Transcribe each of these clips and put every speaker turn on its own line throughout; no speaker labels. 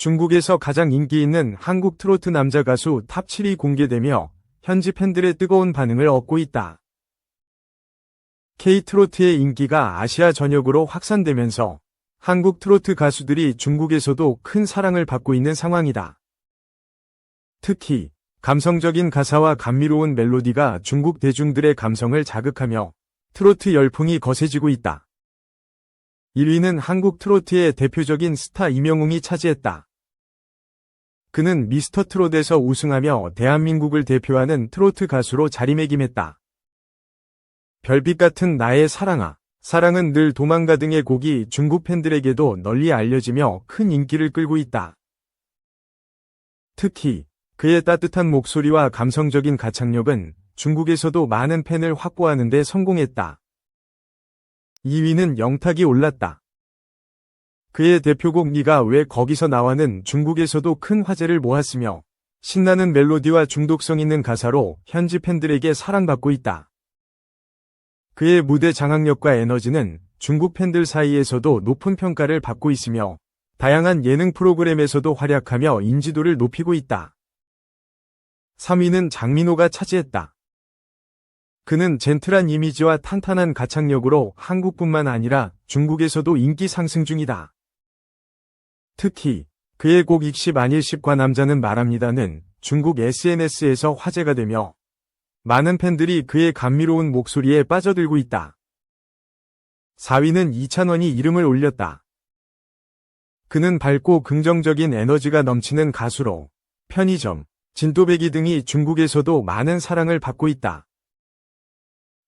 중국에서 가장 인기 있는 한국 트로트 남자 가수 탑 7이 공개되며 현지 팬들의 뜨거운 반응을 얻고 있다. K-트로트의 인기가 아시아 전역으로 확산되면서 한국 트로트 가수들이 중국에서도 큰 사랑을 받고 있는 상황이다. 특히 감성적인 가사와 감미로운 멜로디가 중국 대중들의 감성을 자극하며 트로트 열풍이 거세지고 있다. 1위는 한국 트로트의 대표적인 스타 이명웅이 차지했다. 그는 미스터 트롯에서 우승하며 대한민국을 대표하는 트로트 가수로 자리매김했다. 별빛 같은 나의 사랑아, 사랑은 늘 도망가 등의 곡이 중국 팬들에게도 널리 알려지며 큰 인기를 끌고 있다. 특히 그의 따뜻한 목소리와 감성적인 가창력은 중국에서도 많은 팬을 확보하는 데 성공했다. 2위는 영탁이 올랐다. 그의 대표곡 니가 왜 거기서 나와는 중국에서도 큰 화제를 모았으며 신나는 멜로디와 중독성 있는 가사로 현지 팬들에게 사랑받고 있다. 그의 무대 장악력과 에너지는 중국 팬들 사이에서도 높은 평가를 받고 있으며 다양한 예능 프로그램에서도 활약하며 인지도를 높이고 있다. 3위는 장민호가 차지했다. 그는 젠틀한 이미지와 탄탄한 가창력으로 한국뿐만 아니라 중국에서도 인기 상승 중이다. 특히 그의 곡 익십 아닐십과 남자는 말합니다는 중국 SNS에서 화제가 되며 많은 팬들이 그의 감미로운 목소리에 빠져들고 있다. 4위는 이찬원이 이름을 올렸다. 그는 밝고 긍정적인 에너지가 넘치는 가수로 편의점, 진또배기 등이 중국에서도 많은 사랑을 받고 있다.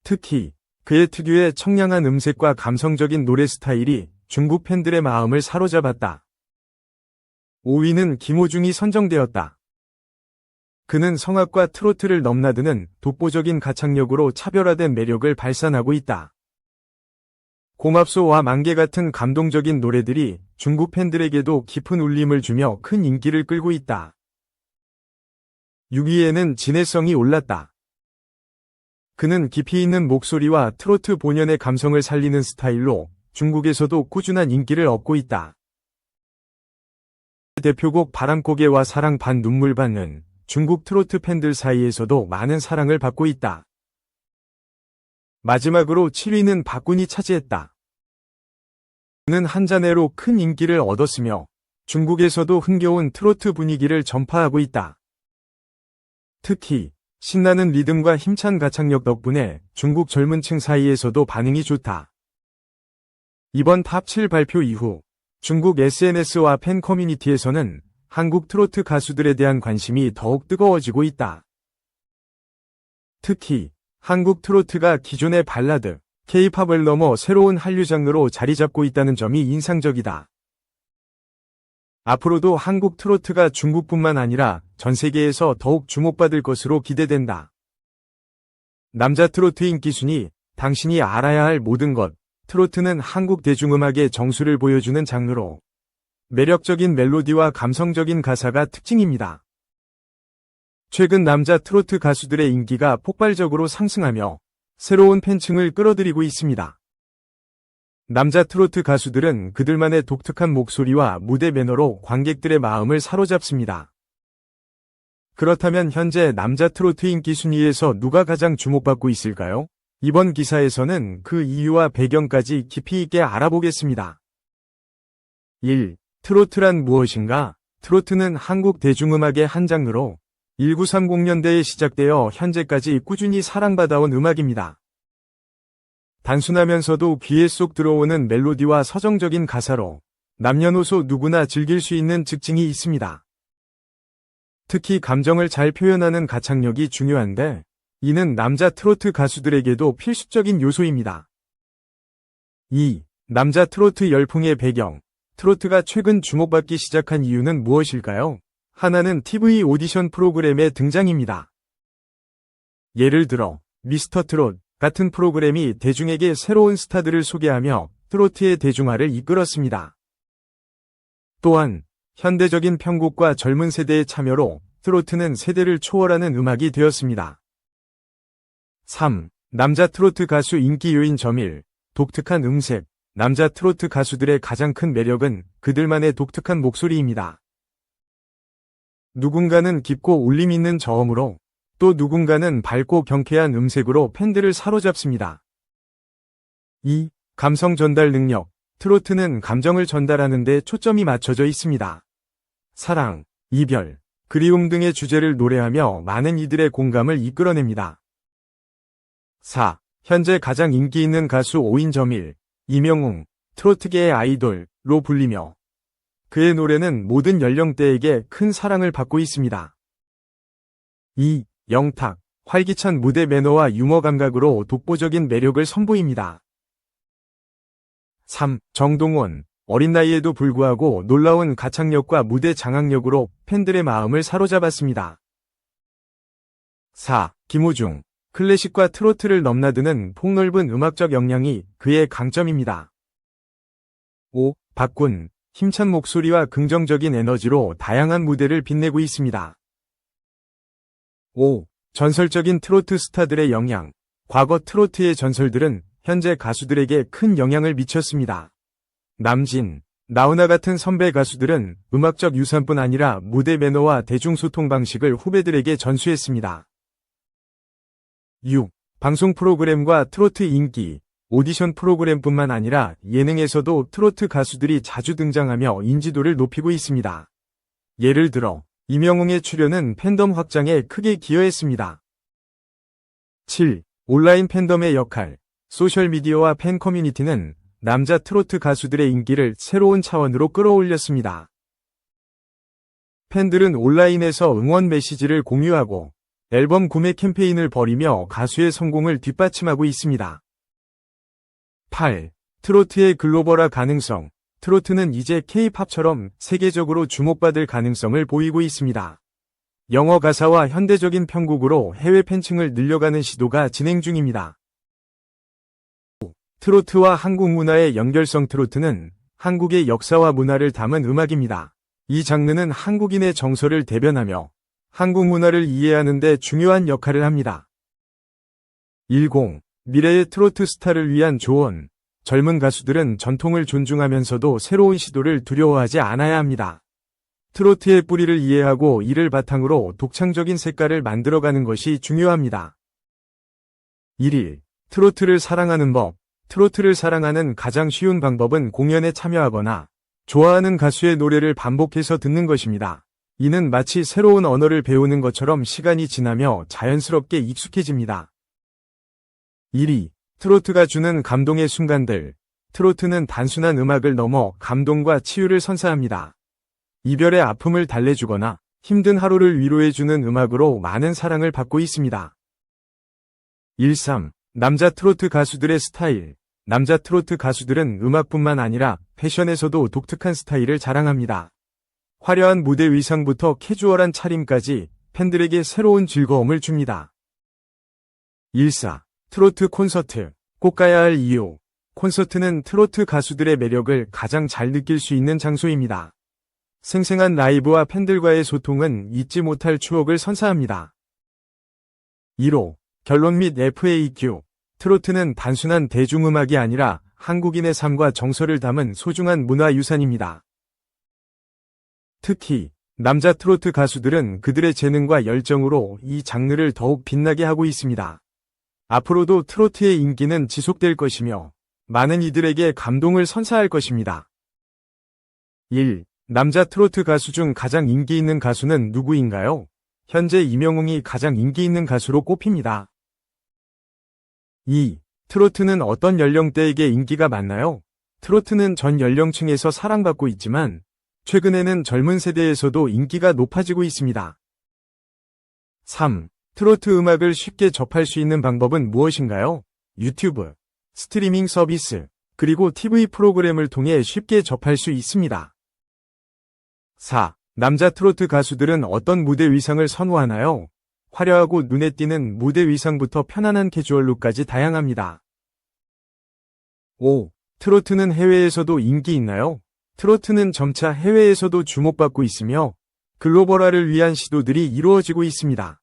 특히 그의 특유의 청량한 음색과 감성적인 노래 스타일이 중국 팬들의 마음을 사로잡았다. 5위는 김호중이 선정되었다. 그는 성악과 트로트를 넘나드는 독보적인 가창력으로 차별화된 매력을 발산하고 있다. 고맙소와 만개 같은 감동적인 노래들이 중국 팬들에게도 깊은 울림을 주며 큰 인기를 끌고 있다. 6위에는 진해성이 올랐다. 그는 깊이 있는 목소리와 트로트 본연의 감성을 살리는 스타일로 중국에서도 꾸준한 인기를 얻고 있다. 대표곡 바람고개와 사랑 반 눈물 반은 중국 트로트 팬들 사이에서도 많은 사랑을 받고 있다. 마지막으로 7위는 박군이 차지했다. 그는 한 잔해로 큰 인기를 얻었으며 중국에서도 흥겨운 트로트 분위기를 전파하고 있다. 특히 신나는 리듬과 힘찬 가창력 덕분에 중국 젊은 층 사이에서도 반응이 좋다. 이번 탑7 발표 이후 중국 SNS와 팬 커뮤니티에서는 한국 트로트 가수들에 대한 관심이 더욱 뜨거워지고 있다. 특히 한국 트로트가 기존의 발라드, K-팝을 넘어 새로운 한류 장르로 자리 잡고 있다는 점이 인상적이다. 앞으로도 한국 트로트가 중국뿐만 아니라 전 세계에서 더욱 주목받을 것으로 기대된다. 남자 트로트 인기 순위, 당신이 알아야 할 모든 것. 트로트는 한국 대중음악의 정수를 보여주는 장르로 매력적인 멜로디와 감성적인 가사가 특징입니다. 최근 남자 트로트 가수들의 인기가 폭발적으로 상승하며 새로운 팬층을 끌어들이고 있습니다. 남자 트로트 가수들은 그들만의 독특한 목소리와 무대 매너로 관객들의 마음을 사로잡습니다. 그렇다면 현재 남자 트로트 인기 순위에서 누가 가장 주목받고 있을까요? 이번 기사에서는 그 이유와 배경까지 깊이 있게 알아보겠습니다. 1. 트로트란 무엇인가? 트로트는 한국 대중음악의 한 장르로 1930년대에 시작되어 현재까지 꾸준히 사랑받아온 음악입니다. 단순하면서도 귀에 쏙 들어오는 멜로디와 서정적인 가사로 남녀노소 누구나 즐길 수 있는 특징이 있습니다. 특히 감정을 잘 표현하는 가창력이 중요한데 이는 남자 트로트 가수들에게도 필수적인 요소입니다. 2. 남자 트로트 열풍의 배경 트로트가 최근 주목받기 시작한 이유는 무엇일까요? 하나는 TV 오디션 프로그램의 등장입니다. 예를 들어 미스터 트롯, 같은 프로그램이 대중에게 새로운 스타들을 소개하며 트로트의 대중화를 이끌었습니다. 또한 현대적인 편곡과 젊은 세대의 참여로 트로트는 세대를 초월하는 음악이 되었습니다. 3. 남자 트로트 가수 인기 요인 점일 독특한 음색 남자 트로트 가수들의 가장 큰 매력은 그들만의 독특한 목소리입니다. 누군가는 깊고 울림 있는 저음으로 또 누군가는 밝고 경쾌한 음색으로 팬들을 사로잡습니다. 2. 감성 전달 능력. 트로트는 감정을 전달하는 데 초점이 맞춰져 있습니다. 사랑, 이별, 그리움 등의 주제를 노래하며 많은 이들의 공감을 이끌어냅니다. 4. 현재 가장 인기 있는 가수 오인점일, 이명웅, 트로트계의 아이돌로 불리며 그의 노래는 모든 연령대에게 큰 사랑을 받고 있습니다. 2. 영탁, 활기찬 무대 매너와 유머 감각으로 독보적인 매력을 선보입니다. 3. 정동원, 어린 나이에도 불구하고 놀라운 가창력과 무대 장악력으로 팬들의 마음을 사로잡았습니다. 4. 김호중, 클래식과 트로트를 넘나드는 폭넓은 음악적 역량이 그의 강점입니다. 5. 박군, 힘찬 목소리와 긍정적인 에너지로 다양한 무대를 빛내고 있습니다. 5. 전설적인 트로트 스타들의 영향. 과거 트로트의 전설들은 현재 가수들에게 큰 영향을 미쳤습니다. 남진, 나훈아 같은 선배 가수들은 음악적 유산뿐 아니라 무대 매너와 대중소통 방식을 후배들에게 전수했습니다. 6. 방송 프로그램과 트로트 인기, 오디션 프로그램뿐만 아니라 예능에서도 트로트 가수들이 자주 등장하며 인지도를 높이고 있습니다. 예를 들어, 이명웅의 출연은 팬덤 확장에 크게 기여했습니다. 7. 온라인 팬덤의 역할. 소셜미디어와 팬 커뮤니티는 남자 트로트 가수들의 인기를 새로운 차원으로 끌어올렸습니다. 팬들은 온라인에서 응원 메시지를 공유하고 앨범 구매 캠페인을 벌이며 가수의 성공을 뒷받침하고 있습니다. 8. 트로트의 글로벌화 가능성. 트로트는 이제 K-팝처럼 세계적으로 주목받을 가능성을 보이고 있습니다. 영어 가사와 현대적인 편곡으로 해외 팬층을 늘려가는 시도가 진행 중입니다. 트로트와 한국 문화의 연결성 트로트는 한국의 역사와 문화를 담은 음악입니다. 이 장르는 한국인의 정서를 대변하며 한국 문화를 이해하는 데 중요한 역할을 합니다. 10. 미래의 트로트 스타를 위한 조언. 젊은 가수들은 전통을 존중하면서도 새로운 시도를 두려워하지 않아야 합니다. 트로트의 뿌리를 이해하고 이를 바탕으로 독창적인 색깔을 만들어가는 것이 중요합니다. 1일. 트로트를 사랑하는 법. 트로트를 사랑하는 가장 쉬운 방법은 공연에 참여하거나 좋아하는 가수의 노래를 반복해서 듣는 것입니다. 이는 마치 새로운 언어를 배우는 것처럼 시간이 지나며 자연스럽게 익숙해집니다. 1위. 트로트가 주는 감동의 순간들. 트로트는 단순한 음악을 넘어 감동과 치유를 선사합니다. 이별의 아픔을 달래주거나 힘든 하루를 위로해주는 음악으로 많은 사랑을 받고 있습니다. 13. 남자 트로트 가수들의 스타일. 남자 트로트 가수들은 음악뿐만 아니라 패션에서도 독특한 스타일을 자랑합니다. 화려한 무대 의상부터 캐주얼한 차림까지 팬들에게 새로운 즐거움을 줍니다. 1사. 트로트 콘서트. 꼭 가야 할 이유. 콘서트는 트로트 가수들의 매력을 가장 잘 느낄 수 있는 장소입니다. 생생한 라이브와 팬들과의 소통은 잊지 못할 추억을 선사합니다. 1호. 결론 및 FAQ. 트로트는 단순한 대중음악이 아니라 한국인의 삶과 정서를 담은 소중한 문화유산입니다. 특히 남자 트로트 가수들은 그들의 재능과 열정으로 이 장르를 더욱 빛나게 하고 있습니다. 앞으로도 트로트의 인기는 지속될 것이며 많은 이들에게 감동을 선사할 것입니다. 1. 남자 트로트 가수 중 가장 인기 있는 가수는 누구인가요? 현재 이명웅이 가장 인기 있는 가수로 꼽힙니다. 2. 트로트는 어떤 연령대에게 인기가 많나요? 트로트는 전 연령층에서 사랑받고 있지만 최근에는 젊은 세대에서도 인기가 높아지고 있습니다. 3. 트로트 음악을 쉽게 접할 수 있는 방법은 무엇인가요? 유튜브, 스트리밍 서비스, 그리고 TV 프로그램을 통해 쉽게 접할 수 있습니다. 4. 남자 트로트 가수들은 어떤 무대 의상을 선호하나요? 화려하고 눈에 띄는 무대 의상부터 편안한 캐주얼룩까지 다양합니다. 5. 트로트는 해외에서도 인기 있나요? 트로트는 점차 해외에서도 주목받고 있으며 글로벌화를 위한 시도들이 이루어지고 있습니다.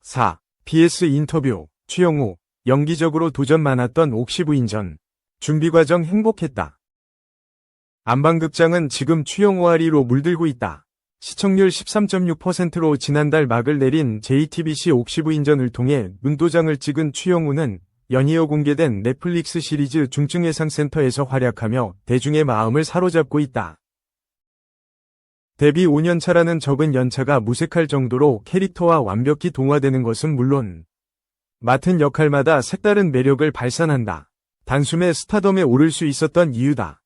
4. BS 인터뷰 추영우 연기적으로 도전 많았던 옥시 부인 전 준비 과정 행복했다. 안방극장은 지금 추영우 아리로 물들고 있다. 시청률 13.6%로 지난달 막을 내린 JTBC 옥시부인전을 통해 눈도장을 찍은 추영우는 연이어 공개된 넷플릭스 시리즈 중증예상센터에서 활약하며 대중의 마음을 사로잡고 있다. 데뷔 5년 차라는 적은 연차가 무색할 정도로 캐릭터와 완벽히 동화되는 것은 물론 맡은 역할마다 색다른 매력을 발산한다. 단숨에 스타덤에 오를 수 있었던 이유다.